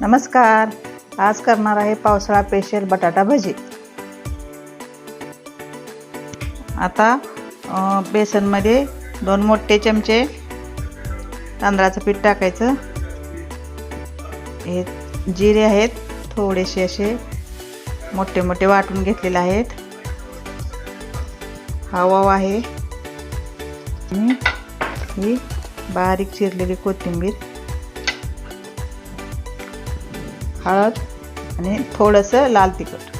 नमस्कार. आज करणार आहे पावसाळा स्पेशल बटाटा भजी. आता बेसनमध्ये दोन मोठे चमचे तांदळाचं पीठ टाकायचं. हे जिरे आहेत थोडेसे असे मोठे मोठे वाटून घेतलेले आहेत. हा ओवा आहे. आणि ही बारीक चिरलेली कोथिंबीर. हळद आणि थोडंसं लाल तिखट.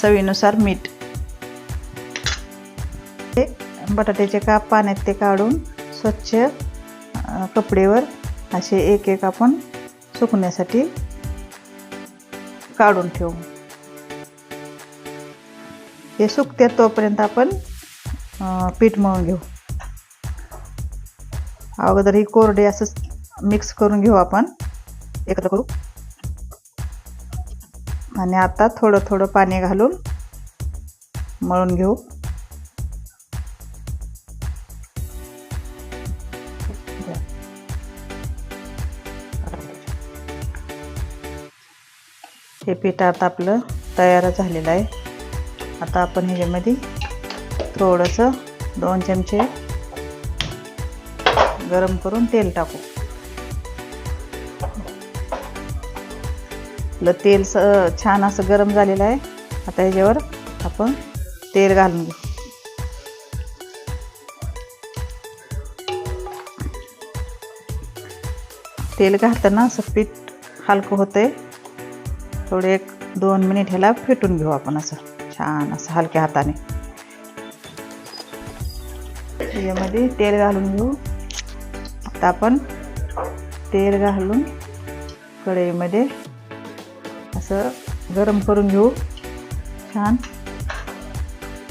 चवीनुसार मीठ. ते बटाट्याचे काप पाण्यात ते काढून स्वच्छ कपडेवर असे एक एक आपण सुकण्यासाठी काढून ठेवू. हे सुकते तोपर्यंत आपण पीठ मळून घेऊ. अगोदर ही कोरडे असंच मिक्स करून घेऊ आपण. एकत्र करू. आणि आता थोडं थोडं पाणी घालून मळून घेऊ. हे पीठ आता आपलं तयार झालेलं आहे. आता आपण ह्याच्यामध्ये थोडंसं दोन चमचे गरम करून तेल टाकू. आपलं तेल स छान असं गरम झालेलं आहे. आता ह्याच्यावर आपण तेल घालून घेऊ. तेल घालताना असं पीठ हलकं होतंय. थोडे एक दोन मिनिट ह्याला फेटून घेऊ आपण असं. छान असं हलक्या हाताने. यामध्ये तेल घालून घेऊ. आता आपण तेल घालून कढईमध्ये असं गरम करून घेऊ. छान.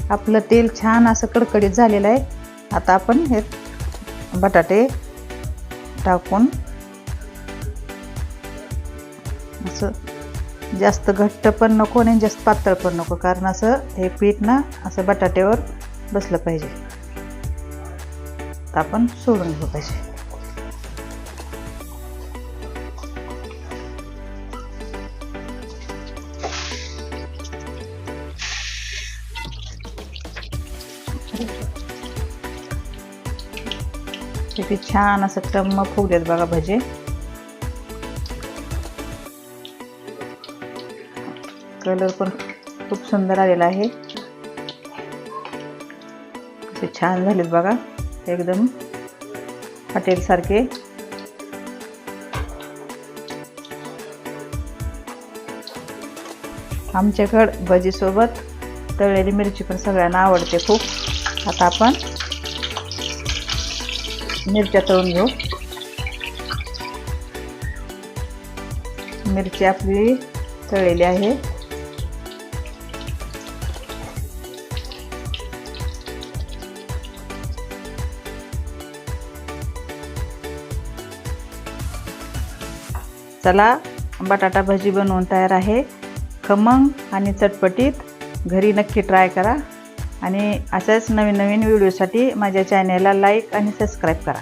आपलं तेल छान असं कडकडीत झालेलं आहे. आता आपण हे बटाटे टाकून असं जास्त घट्ट पण नको आणि जास्त पातळ पण नको कारण असं हे पीठ ना असं बटाट्यावर बसलं पाहिजे. तर आपण सोडून घेऊ पाहिजे. किती छान असं टम्म फुगलेत बघा भजे. कलर पण खूप सुंदर आलेला आहे. असे छान झालेत बघा एकदम हॉटेलसारखे आमच्याकडं भजीसोबत तळलेली मिरची पण सगळ्यांना आवडते खूप. आता आपण मिरच्या तळून घेऊ. मिरची आपली तळलेली आहे. चला बटाटा भजी बनवून तयार आहे. खमंग आणि चटपटीत घरी नक्की ट्राय करा. आणि अशाच नवीन नवीन व्हिडिओसाठी माझ्या चॅनेलला लाईक आणि सबस्क्राईब करा.